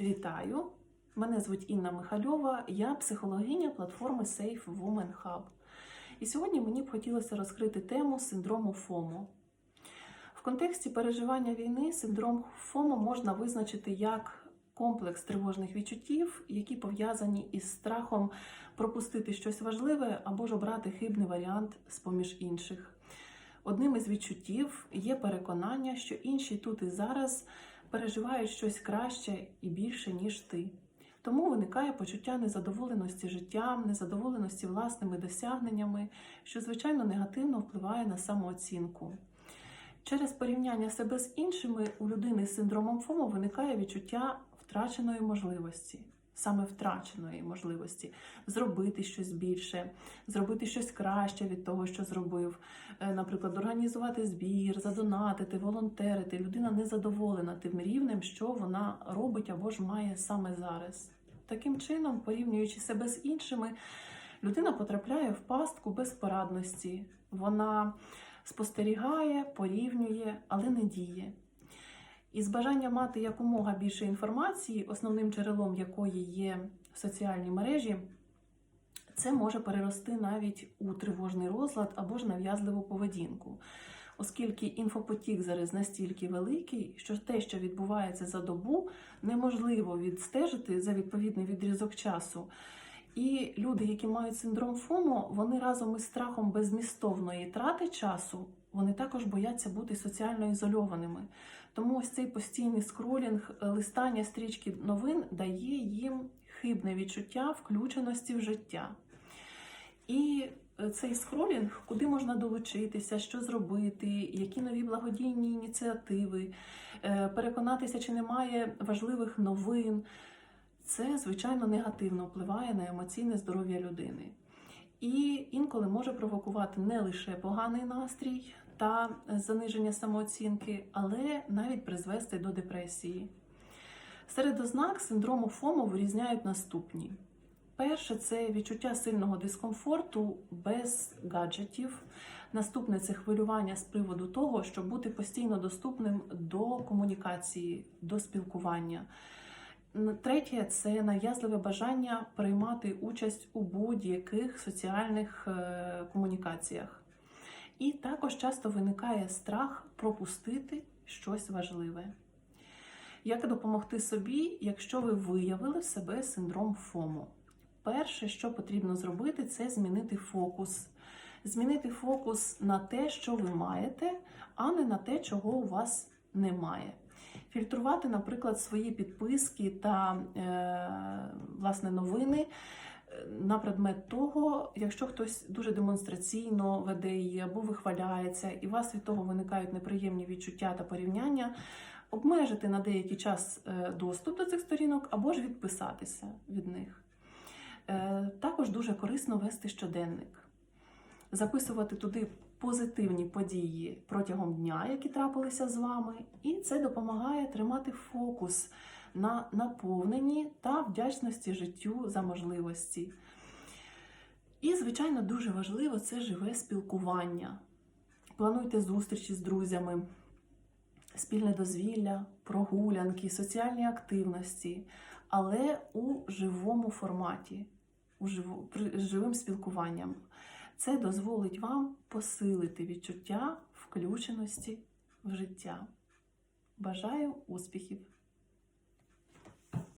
Вітаю! Мене звуть Інна Михальова, я психологиня платформи Safe Women Hub. І сьогодні мені б хотілося розкрити тему синдрому ФОМО. В контексті переживання війни синдром ФОМО можна визначити як комплекс тривожних відчуттів, які пов'язані із страхом пропустити щось важливе або ж обрати хибний варіант з поміж інших. Одним із відчуттів є переконання, що інші тут і зараз переживають щось краще і більше, ніж ти. Тому виникає почуття незадоволеності життям, незадоволеності власними досягненнями, що, звичайно, негативно впливає на самооцінку. Через порівняння себе з іншими у людини з синдромом ФОМО виникає відчуття втраченої можливості, саме втраченої можливості зробити щось більше, зробити щось краще від того, що зробив. Е, Наприклад, організувати збір, задонатити, волонтерити. Людина не задоволена тим рівнем, що вона робить або ж має саме зараз. Таким чином, порівнюючи себе з іншими, людина потрапляє в пастку безпорадності. Вона спостерігає, порівнює, але не діє. Із бажання мати якомога більше інформації, основним джерелом якої є соціальні мережі, це може перерости навіть у тривожний розлад або ж нав'язливу поведінку, оскільки інфопотік зараз настільки великий, що те, що відбувається за добу, неможливо відстежити за відповідний відрізок часу. І люди, які мають синдром ФОМО, вони разом із страхом беззмістовної трати часу, вони також бояться бути соціально ізольованими. Тому ось цей постійний скролінг, е, листання стрічки новин дає їм хибне відчуття включеності в життя. І е, цей скролінг, куди можна долучитися, що зробити, які нові благодійні ініціативи, е, переконатися, чи немає важливих новин. Це, звичайно, негативно впливає на емоційне здоров'я людини. І інколи може провокувати не лише поганий настрій та заниження самооцінки, але навіть призвести до депресії. Серед ознак синдрому ФОМО вирізняють наступні. Перше це відчуття сильного дискомфорту без гаджетів. Наступне це хвилювання з приводу того, щоб бути постійно доступним до комунікації, до спілкування. Третє це нав'язливе бажання приймати участь у будь-яких соціальних е, комунікаціях. І також часто виникає страх пропустити щось важливе. Як допомогти собі, якщо ви виявили в себе синдром ФОМО? Перше, що потрібно зробити, це змінити фокус. Змінити фокус на те, що ви маєте, а не на те, чого у вас немає. Фільтрувати, наприклад, свої підписки та е, власне новини на предмет того, якщо хтось дуже демонстраційно веде її або вихваляється, і у вас від того виникають неприємні відчуття та порівняння, обмежити на деякий час е, доступ до цих сторінок або ж відписатися від них. Е, Також дуже корисно вести щоденник, записувати туди позитивні події протягом дня, які трапилися з вами, і це допомагає тримати фокус на наповненні та вдячності життю за можливості. І, звичайно, дуже важливо це живе спілкування. Плануйте зустрічі з друзями, спільне дозвілля, прогулянки, соціальні активності, але у живому форматі, у живу, з живим спілкуванням. Це дозволить вам посилити відчуття включеності в життя. Бажаю успіхів!